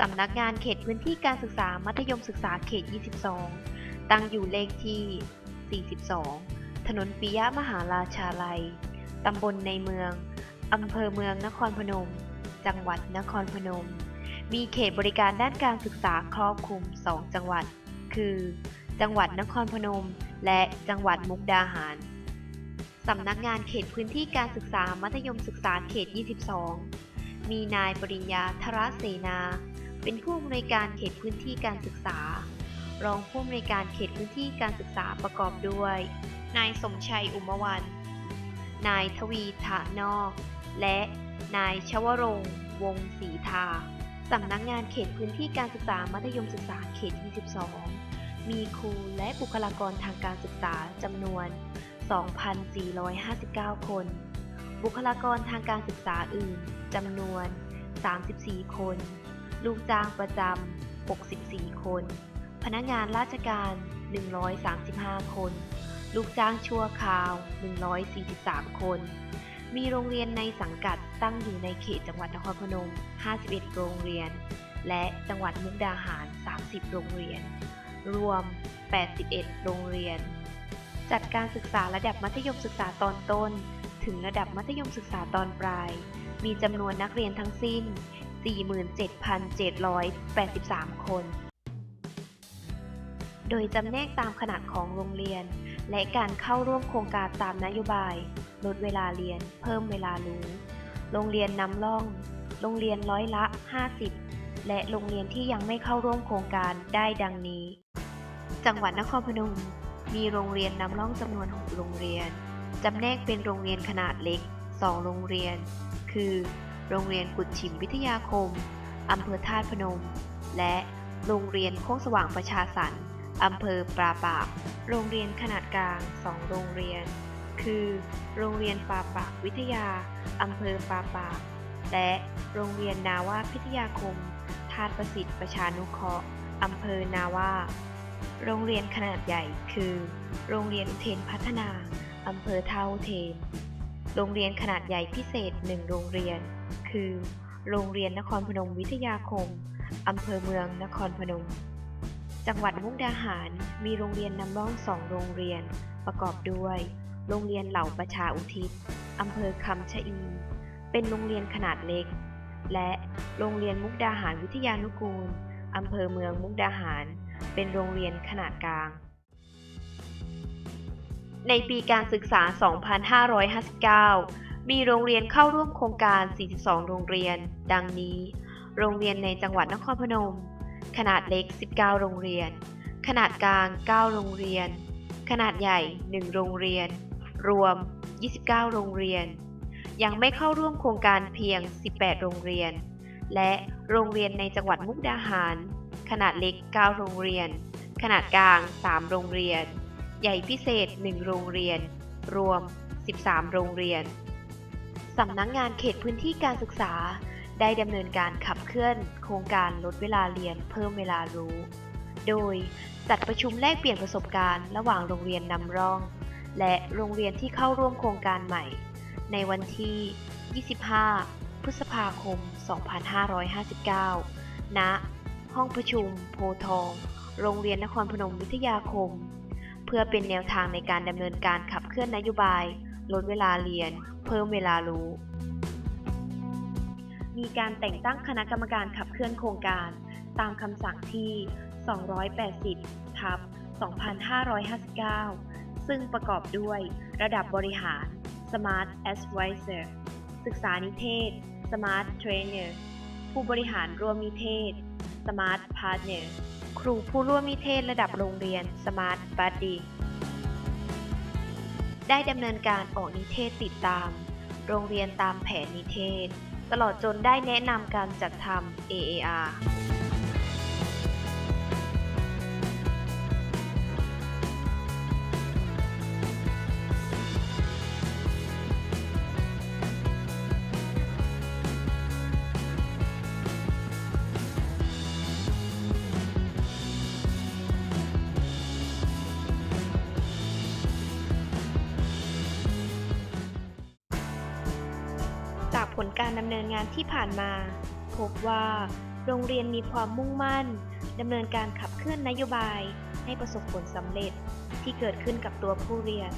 สำนักงานเขตพื้นที่การศึกษามัธยมศึกษาเขต 22 ตั้งอยู่เลขที่ 42 ถนนปิยะมหาราชาลัย ตำบลในเมือง อำเภอเมืองนครพนม จังหวัดนครพนม มีเขตบริการด้านการศึกษาครอบคลุม 2 จังหวัด คือ จังหวัดนครพนม และจังหวัดมุกดาหาร สำนักงานเขตพื้นที่การศึกษามัธยมศึกษาเขต 22มีนายปริญญาธรเสนา เป็นผู้อำนวยการเขตพื้นที่การศึกษา รองผู้อำนวยการเขตพื้นที่การศึกษาประกอบด้วย นายสมชัยอุมวัน นายทวีถานอก และนายชวรงวงศรีทาสำนักงานเขตพื้นที่การศึกษามัธยมศึกษาเขต 22 มีครูและบุคลากรทางการศึกษาจำนวน 2,459 คน บุคลากรทางการศึกษาอื่นจำนวน 34 คน ลูกจ้างประจำ 64 คน พนักงานราชการ 135 คน ลูกจ้างชั่วคราว 143 คน มีโรงเรียนในสังกัดตั้งอยู่ในเขตจังหวัดนครพนม 51 โรงเรียน และจังหวัดมุกดาหาร 30 โรงเรียน รวม 81 โรงเรียน จัดการศึกษาระดับมัธยมศึกษาตอนต้น ถึงระดับมัธยมศึกษาตอนปลาย มีจำนวนนักเรียนทั้งสิ้น 47,783 คน โดยจำแนกตามขนาดของโรงเรียน และการเข้าร่วมโครงการตามนโยบาย ลดเวลาเรียน เพิ่มเวลารู้ โรงเรียนนำร่อง โรงเรียนร้อยละ 50 และโรงเรียนที่ยังไม่เข้าร่วมโครงการได้ดังนี้ จังหวัดนครพนม มีโรงเรียนนำร่องจำนวน 6 โรงเรียน จำแนกเป็นโรงเรียนขนาดเล็ก 2 โรงเรียน คือ โรงเรียนกุดฉิมวิทยาคม อำเภอธาตุพนม และโรงเรียนโคกสว่างประชาสรรค์อำเภอปราปาก โรงเรียนขนาดกลาง 2 โรงเรียน คือ โรงเรียนปราปากวิทยา อำเภอปราปาก และโรงเรียนนาวาพิทยาคม ธาตุประสิทธิ์ประชานุเคราะห์อำเภอนาวาโรงเรียนขนาดใหญ่คือ โรงเรียนอุเทนพัฒนา อำเภอเท่าเทน โรงเรียนขนาดใหญ่พิเศษ1โรงเรียน คือ โรงเรียนนครพนมวิทยาคม อำเภอเมืองนครพนม จังหวัดมุกดาหารมีโรงเรียนนำร่องสองโรงเรียน ประกอบด้วย โรงเรียนเหล่าประชาอุทิศ อำเภอคำชะอี เป็นโรงเรียนขนาดเล็ก และโรงเรียนมุกดาหารวิทยานุกูล อำเภอเมืองมุกดาหาร เป็นโรงเรียนขนาดกลาง ในปีการศึกษา 2559 มีโรงเรียนเข้าร่วมโครงการ 42 โรงเรียน ดังนี้ โรงเรียนในจังหวัดนครพนม ขนาดเล็ก 19 โรงเรียน ขนาดกลาง 9 โรงเรียน ขนาดใหญ่ 1 โรงเรียน รวม 29 โรงเรียน ยังไม่เข้าร่วมโครงการเพียง 18 โรงเรียน และโรงเรียนในจังหวัดมุกดาหาร ขนาดเล็ก 9 โรงเรียน ขนาดกลาง 3 โรงเรียน ใหญ่พิเศษ 1 โรงเรียน รวม 13 โรงเรียน สำนักงงานเขตพื้นที่การศึกษา ได้ดำเนินการขับเคลื่อน โครงการลดเวลาเรียนเพิ่มเวลารู้ โดยจัดประชุมแลกเปลี่ยนประสบการณ์ระหว่างโรงเรียนนำร่อง และโรงเรียนที่เข้าร่วมโครงการใหม่ ในวันที่ 25 พฤษภาคม 2559 ณ ห้องประชุม โพทอง โรงเรียนนครพนมวิทยาคม เพื่อเป็นแนวทางในการดำเนินการขับเคลื่อนนโยบาย ลดเวลาเรียน เพิ่มเวลารู้ มีการแต่งตั้งคณะกรรมการขับเคลื่อนโครงการ ตามคำสั่งที่ 280 ทับ 2559 ซึ่งประกอบด้วยระดับบริหาร Smart Advisor ศึกษานิเทศ Smart Trainer ผู้บริหารร่วมนิเทศ Smart Partner ครูผู้ร่วมนิเทศระดับโรงเรียน Smart Buddy ได้ดำเนินการออกนิเทศติดตาม โรงเรียนตามแผนนิเทศ ตลอดจนได้แนะนำการจัดทำ AAR ลการดำเนินงานที่ผ่านมา พบว่า โรงเรียนมีความมุ่งมั่นดำเนินการขับเคลื่อนนโยบาย ให้ประสบผลสำเร็จที่เกิดขึ้นกับตัวผู้เรียน